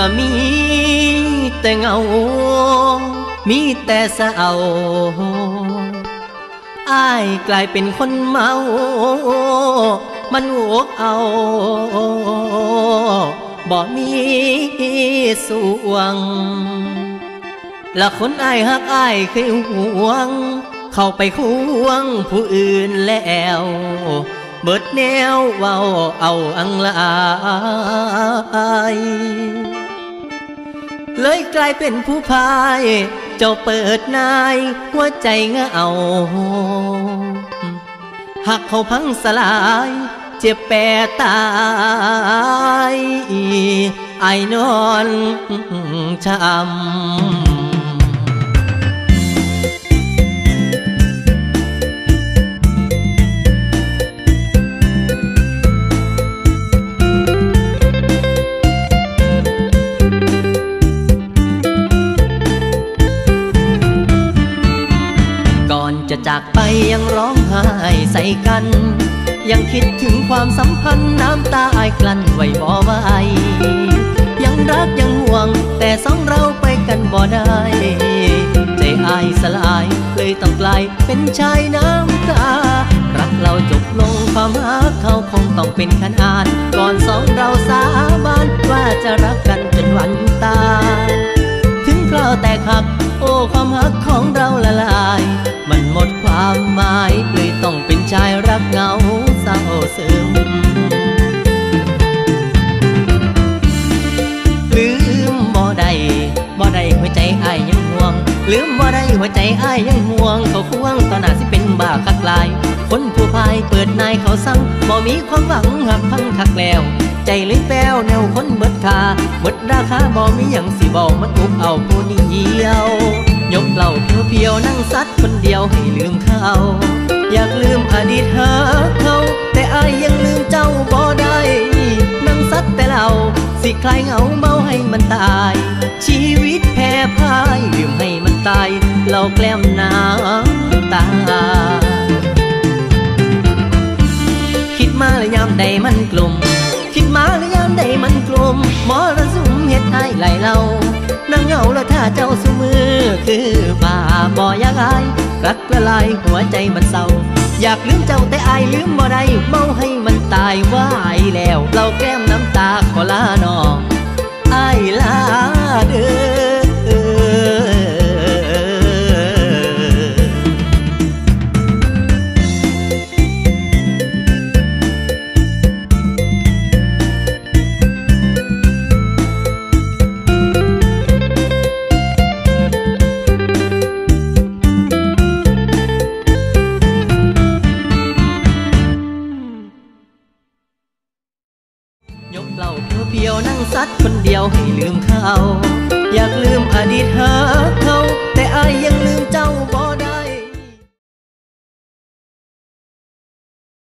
ละมีแต่เงา มีแต่เศร้าอายกลายเป็นคนเมา มันโวกเอาบ่มีสวง ละคนอายหักอายเคยห่วง เข้าไปควงผู้อื่นแล้ว เบิดแนวเว้าเอาอังลาย เลยกลายเป็นผู้พาย เจ้าเปิดนายหัวใจเงาหักเขาพังสลาย เจ็บแปรตายไอนอนช้ำ จากไปยังร้องไห้ใส่กัน ยังคิดถึงความสัมพันธ์น้ำตาไอกลั้นไว้บ่ไหวยังรักยังห่วง แต่สองเราไปกันบ่ได้ ใจอายสลายเลยต้องกลายเป็นชายน้ำตา รักเราจบลงความรักเขาคงต้องเป็นขนาน ก่อนสองเราสาบานว่าจะรักกันจนวันตายถึงคราวแตกหัก โอ้ความหักของเรา ซึมลืมบ่ได้บ่ได้หัวใจอ้ายยังห่วง ลืมบ่ได้หัวใจอ้ายยังห่วง เขาควงตอนหน้าสิเป็นบ้าคักลาย คนผู้พายเปิดนายเขาสั่งบ่มีความหวังหักพังคักแล้วใจเลยแป้วแนวคนเบิดคาเบิดราคาบ่มีหยังสิบอกมันอุบเอาผู้นี้เดียว ยกเหล่าเพียวๆนั่งซัดคนเดียวให้ลืมเขาอยากลืมอดีตหาเขาแต่อายยังลืมเจ้าบ่ได้นั่งซัดแต่เราสิคลายเหงาเมาให้มันตาย ชีวิตแพ้พ่ายลืมให้มันตาย เราแกล้มน้ำตา คิดมาแล้วยามใดมันกลุ่มคิดมาแล้วยามใดมันกลุ่มมรสุมเฮ็ดให้ไหลเรานั่งเหงาแล้วถ้าเจ้าสมือ คือมาบ่อยากอายรักละลายหัวใจมันเศร้า อยากลืมเจ้าแต่อายลืมบ่ได้เมาให้มันตายว่ายแล้ว เราแก้มน้ำตาขอลาน้อง เหล่าเพียวๆนั่งซัดคนเดียวให้ลืมเขา อยากลืมอดีตหาเขา